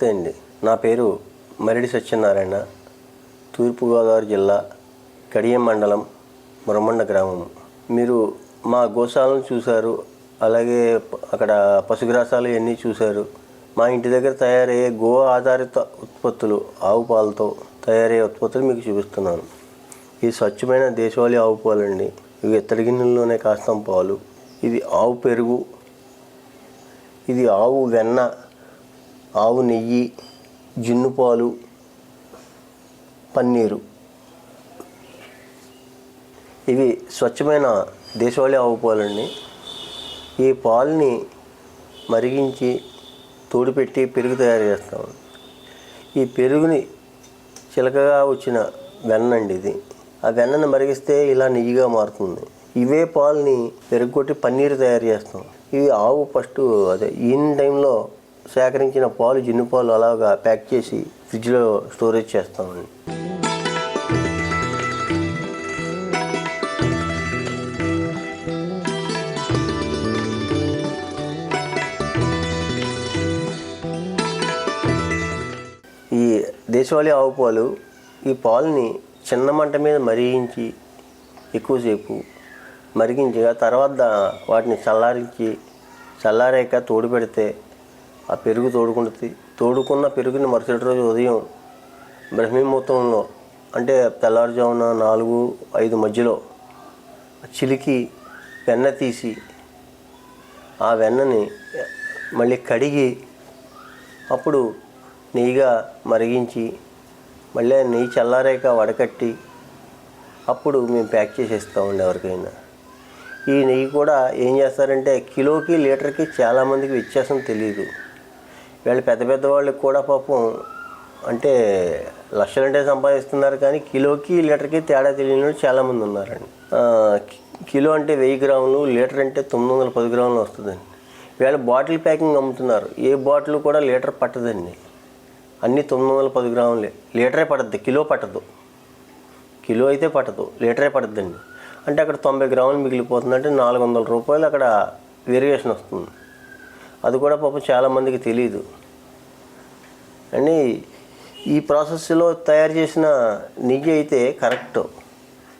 నమస్తే అండి. నా పేరు మరిడి సత్యనారాయణ తూర్పుగోదావరి జిల్లా కడియం మండలం మురమండ గ్రామం. మీరు మా గోశాలను చూశారు అలాగే అక్కడ పశుగ్రాసాలు ఇవన్నీ చూశారు. మా ఇంటి దగ్గర తయారయ్యే గో ఆధారిత ఉత్పత్తులు ఆవు పాలతో తయారయ్యే ఉత్పత్తులు మీకు చూపిస్తున్నాను. ఇది స్వచ్ఛమైన దేశవాళీ ఆవు పాలండి. ఇవి ఇత్తడి గిన్నెల్లోనే కాస్తాం పాలు. ఇది ఆవు పెరుగు ఇది ఆవు వెన్న ఆవు నెయ్యి జున్ను పాలు పన్నీరు. ఇవి స్వచ్ఛమైన దేశవాళీ ఆవు పాలండి. ఈ పాలని మరిగించి తోడుపెట్టి పెరుగు తయారు చేస్తాం. ఈ పెరుగుని చిలకగా వచ్చిన వెన్న అండి ఇది. ఆ వెన్నను మరిగిస్తే ఇలా నెయ్యిగా మారుతుంది. ఇవే పాలని పెరుగు కొట్టి పన్నీరు తయారు చేస్తాం. ఇవి ఆవు ఫస్ట్ అదే ఈన్ టైంలో సేకరించిన పాలు జిన్ను పాలు అలాగా ప్యాక్ చేసి ఫ్రిడ్జ్లో స్టోరేజ్ చేస్తామండి. ఈ దేశవాళీ ఆవు పాలు ఈ పాలని చిన్న మంట మీద మరిగించి ఎక్కువసేపు మరిగించి తర్వాత వాటిని చల్లారించి చల్లారాక తోడు పెడితే ఆ పెరుగు తోడుకుంటుంది. తోడుకున్న పెరుగుని మరుసటి రోజు ఉదయం బ్రహ్మీముహూర్తంలో అంటే తెల్లారుజామున నాలుగు ఐదు మధ్యలో చిలికి వెన్న తీసి ఆ వెన్నని మళ్ళీ కడిగి అప్పుడు నెయ్యిగా మరిగించి మళ్ళీ నెయ్యి చల్లారాక వడకట్టి అప్పుడు మేము ప్యాక్ చేసేస్తామండి ఎవరికైనా. ఈ నెయ్యి కూడా ఏం చేస్తారంటే కిలోకి లీటర్కి చాలామందికి వ్యత్యాసం తెలియదు వీళ్ళు పెద్ద పెద్ద వాళ్ళకి కూడా పాపం అంటే లక్షలంటే సంపాదిస్తున్నారు కానీ కిలోకి లీటర్కి తేడా తెలియని వాళ్ళు చాలామంది ఉన్నారండి. కిలో అంటే వెయ్యి గ్రాములు లీటర్ అంటే తొమ్మిది వందల పది గ్రాములు వస్తుందండి. వీళ్ళు బాటిల్ ప్యాకింగ్ అమ్ముతున్నారు. ఏ బాటిల్ కూడా లీటర్ పట్టదండి. అన్నీ తొమ్మిది వందల పది గ్రాములే. లీటరే పడద్ది కిలో పట్టదు. కిలో అయితే పట్టదు లీటరే పడద్దండి. అంటే అక్కడ తొంభై గ్రాములు మిగిలిపోతుందంటే నాలుగు వందల రూపాయలు అక్కడ వేరియేషన్ వస్తుంది. అది కూడా పాపం చాలామందికి తెలియదు అని ఈ ప్రాసెస్లో తయారు చేసిన నెయ్యి అయితే కరెక్ట్.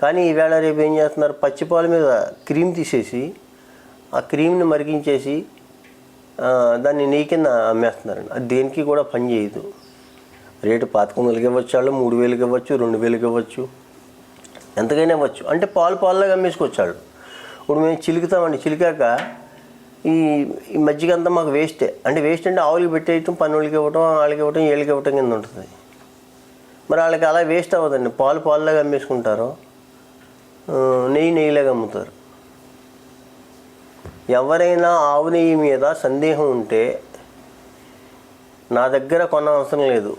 కానీ ఈవేళ రేపు ఏం చేస్తున్నారు? పచ్చిపాల మీద క్రీమ్ తీసేసి ఆ క్రీమ్ని మరిగించేసి దాన్ని నెయ్యి కింద అమ్మేస్తున్నారండి అది దేనికి కూడా పని చేయదు. రేటు పాతిక వందలకి ఇవ్వచ్చు వాళ్ళు మూడు వేలకి ఇవ్వచ్చు రెండు వేలకి ఇవ్వచ్చు ఎంతకైనా ఇవ్వచ్చు. అంటే పాలు పాలులాగా అమ్మేసుకొచ్చాడు ఇప్పుడు మేము చిలుకుతామండి చిలికాక ఈ ఈ మజ్జిగ అంతా మాకు వేస్టే. అంటే వేస్ట్ అంటే ఆవులకి పెట్టేయటం పన్నులకి ఇవ్వటం వాళ్ళకి ఇవ్వటం ఏళ్ళకి ఇవ్వటం కింద ఉంటుంది. మరి వాళ్ళకి అలా వేస్ట్ అవ్వదండి. పాలు పాలులాగా అమ్మేసుకుంటారు. నెయ్యి నెయ్యిలాగా అమ్ముతారు. ఎవరైనా ఆవు నెయ్యి మీద సందేహం ఉంటే నా దగ్గర కొన్న అవసరం లేదు.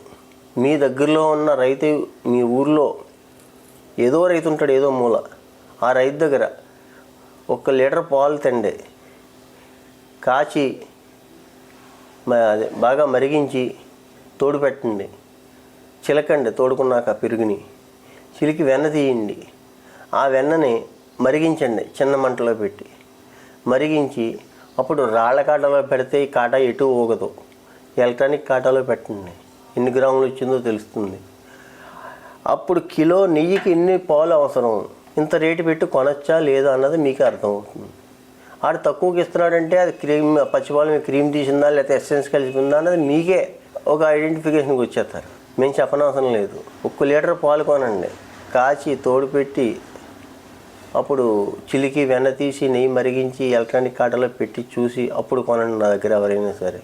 మీ దగ్గరలో ఉన్న రైతు మీ ఊర్లో ఏదో రైతు ఉంటాడు ఏదో మూల. ఆ రైతు దగ్గర ఒక లీటర్ పాలు తండే. కాచి బాగా మరిగించి తోడు పెట్టండి. చిలకండి తోడుకున్నాక పెరుగుని. చిలికి వెన్న తీయండి. ఆ వెన్నని మరిగించండి చిన్న మంటలో పెట్టి. మరిగించి అప్పుడు రాళ్ళ కాటలో పెడితే ఈ కాట ఎటు ఊగదు. ఎలక్ట్రానిక్ కాటాలో పెట్టండి. ఎన్ని గ్రాములు వచ్చిందో తెలుస్తుంది. అప్పుడు కిలో నెయ్యికి ఎన్ని పాలు అవసరం? ఇంత రేటు పెట్టి కొనొచ్చా లేదా అన్నది మీకు అర్థమవుతుంది. ఆడు తక్కువకి ఇస్తున్నాడంటే అది క్రీమ్ పచ్చిపాలు క్రీమ్ తీసిందా లేకపోతే ఎస్సెన్స్ ఉందా అన్నది మీకే ఒక ఐడెంటిఫికేషన్కి వచ్చేస్తారు. మేము చెప్పనవసరం లేదు. ఒక్క లీటర్ పాలు కొనండి. కాచి తోడు పెట్టి అప్పుడు చిలికి వెన్న తీసి నెయ్యి మరిగించి ఎలక్ట్రానిక్ కాటలో పెట్టి చూసి అప్పుడు కొనండి నా దగ్గర ఎవరైనా సరే.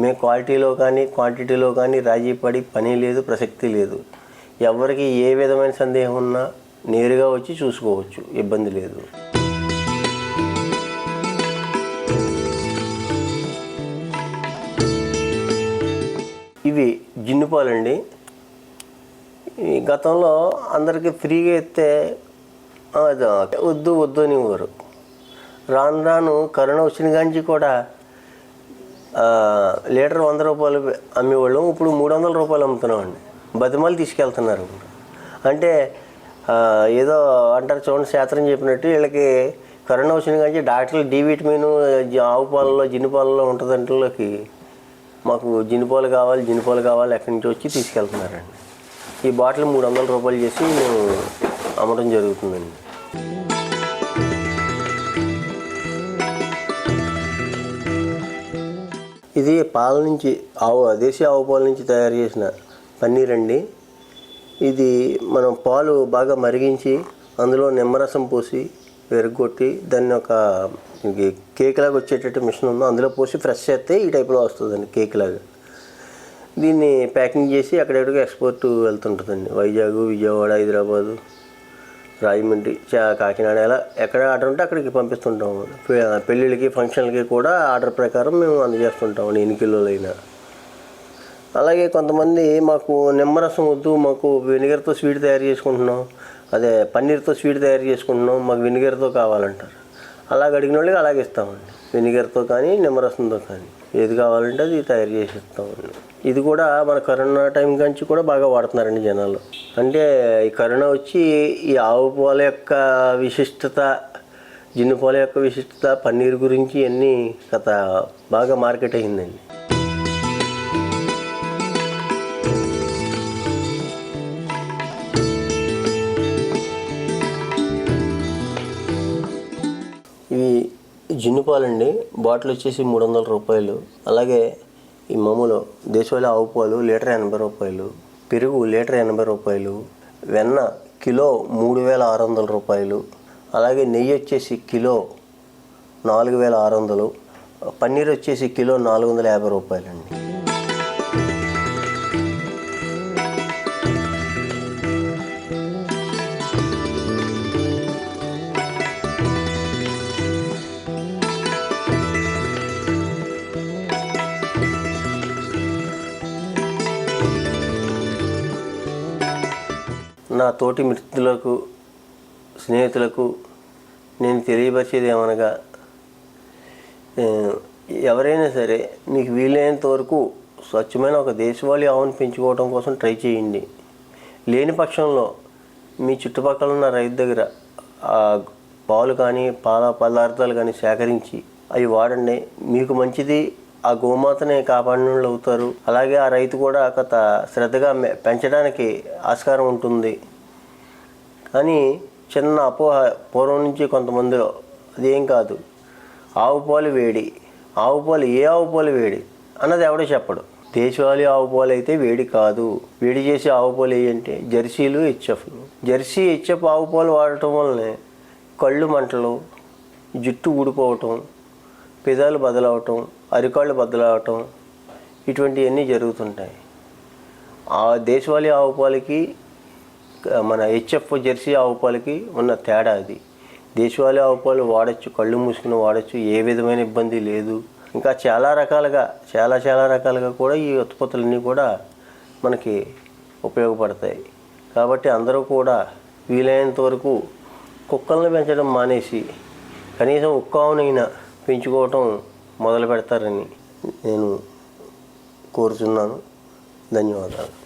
మేము క్వాలిటీలో కానీ క్వాంటిటీలో కానీ రాజీ పడి పని లేదు ప్రసక్తి లేదు. ఎవరికి ఏ విధమైన సందేహం ఉన్నా నేరుగా వచ్చి చూసుకోవచ్చు. ఇబ్బంది లేదు. ఇవి జిన్ను పాలండి ఈ గతంలో అందరికీ ఫ్రీగా ఇస్తే వద్దు వద్దు అనేవారు. రాను రాను కరోనా వచ్చిన కాంచి కూడా లీటర్ వంద రూపాయలు అమ్మేవాళ్ళం. ఇప్పుడు మూడు వందల రూపాయలు అమ్ముతున్నామండి. బతిమాలు తీసుకెళ్తున్నారు ఇప్పుడు. అంటే ఏదో అంటారు చూడండి శాస్త్రం చెప్పినట్టు వీళ్ళకి కరోనా వచ్చిన కానీ డాక్టర్లు డి విటమిన్ ఆవు పాలలో జిన్ను పాలలో ఉంటుందంటలోకి మాకు జినిపాలు కావాలి జినిపాలు కావాలి ఎక్కడి నుంచి వచ్చి తీసుకెళ్తున్నారండి. ఈ బాటిల్ మూడు వందల రూపాయలు చేసి మేము అమ్మడం జరుగుతుందండి. ఇది పాల నుంచి ఆవు దేశీ ఆవు పాల నుంచి తయారు చేసిన పన్నీర్ అండి. ఇది మనం పాలు బాగా మరిగించి అందులో నిమ్మరసం పోసి విరగొట్టి దాన్ని ఒక కేక్ లాగా వచ్చేటట్టు మిషన్ ఉందో అందులో పోసి ఫ్రెష్ చేస్తే ఈ టైప్లో వస్తుందండి కేక్ లాగా. దీన్ని ప్యాకింగ్ చేసి అక్కడెక్కడికి ఎక్స్పోర్ట్ వెళ్తుంటుందండి. వైజాగ్ విజయవాడ హైదరాబాదు రాజమండ్రి చా- కాకినాడ ఎలా ఎక్కడ ఆర్డర్ ఉంటే అక్కడికి పంపిస్తుంటాము పెళ్ళిళ్ళకి ఫంక్షన్లకి కూడా ఆర్డర్ ప్రకారం మేము అందజేస్తుంటాము ఎన్ని కిలోలైనా. అలాగే కొంతమంది మాకు నిమ్మరసం వద్దు మాకు వెనిగర్తో స్వీట్ తయారు చేసుకుంటున్నాం. అదే పన్నీర్తో స్వీట్ తయారు చేసుకుంటున్నాం మాకు వెనిగర్తో కావాలంటారు. అలాగ అడిగిన వాళ్ళకి అలాగే ఇస్తామండి. వెనిగర్తో కానీ నిమ్మరసంతో కానీ. ఏది కావాలంటే అది తయారు చేసి ఇస్తామండి ఇది కూడా మన కరోనా టైం నుంచి కూడా బాగా వాడుతున్నారండి జనాలు. అంటే ఈ కరోనా వచ్చి ఈ ఆవు పాల యొక్క విశిష్టత జిన్ను పాల యొక్క విశిష్టత పన్నీర్ గురించి అన్నీ కథ బాగా మార్కెట్ అయిందండి జిన్ను పాలండి. బాటిల్ వచ్చేసి మూడు వందల రూపాయలు. అలాగే ఈ మామూలు దేశవాళీ ఆవు పాలు లీటర్ ఎనభై రూపాయలు. పెరుగు లీటర్ ఎనభై రూపాయలు. వెన్న కిలో మూడు వేల ఆరు వందల రూపాయలు. అలాగే నెయ్యి వచ్చేసి కిలో నాలుగు వేల ఆరు వందలు పన్నీర్ వచ్చేసి కిలో నాలుగు వందల యాభై రూపాయలండి. నా తోటి మిత్రులకు స్నేహితులకు నేను తెలియపరిచేది ఏమనగా ఎవరైనా సరే మీకు వీలైనంత వరకు స్వచ్ఛమైన ఒక దేశవాళీ ఆవును పెంచుకోవడం కోసం ట్రై చేయండి. లేని పక్షంలో మీ చుట్టుపక్కల ఉన్న రైతు దగ్గర ఆ పాలు కానీ పాల పదార్థాలు కానీ సేకరించి అవి వాడండి. మీకు మంచిది ఆ గోమాతని కాపాడిన అవుతారు. అలాగే ఆ రైతు కూడా కొంత శ్రద్ధగా పెంచడానికి ఆస్కారం ఉంటుంది. కానీ చిన్న అపోహ పూర్వం నుంచి కొంతమందిలో. అదేం కాదు. ఆవు పాలు వేడి. ఆవు పాలు ఏ ఆవు పాలు వేడి? అన్నది ఎవడో చెప్పడు. దేశవాళీ ఆవు పాలు అయితే వేడి కాదు. వేడి చేసే ఆవు పాలు ఏంటంటే జెర్సీలు హెచ్ఎఫ్లు. జెర్సీ హెచ్ఎఫ్ ఆవు పాలు వాడటం వల్లనే కళ్ళు మంటలు జుట్టు ఊడిపోవటం పెదాలు బదలవటం అరికాళ్ళు బదలవటం ఇటువంటివన్నీ జరుగుతుంటాయి. ఆ దేశవాళీ ఆవు పాలకి మన హెచ్ఎఫ్ జెర్సీ ఆవు పాలకి ఉన్న తేడా అది. దేశవాళీ ఆవు పాలు వాడచ్చు కళ్ళు మూసుకుని వాడచ్చు ఏ విధమైన ఇబ్బంది లేదు. ఇంకా చాలా రకాలుగా చాలా చాలా రకాలుగా కూడా ఈ ఉత్పత్తులన్నీ కూడా మనకి ఉపయోగపడతాయి. కాబట్టి అందరూ కూడా వీలైనంత వరకు కుక్కలను పెంచడం మానేసి కనీసం ఉక్కావునైనా పెంచుకోవటం మొదలు పెడతారని నేను కోరుతున్నాను ధన్యవాదాలు.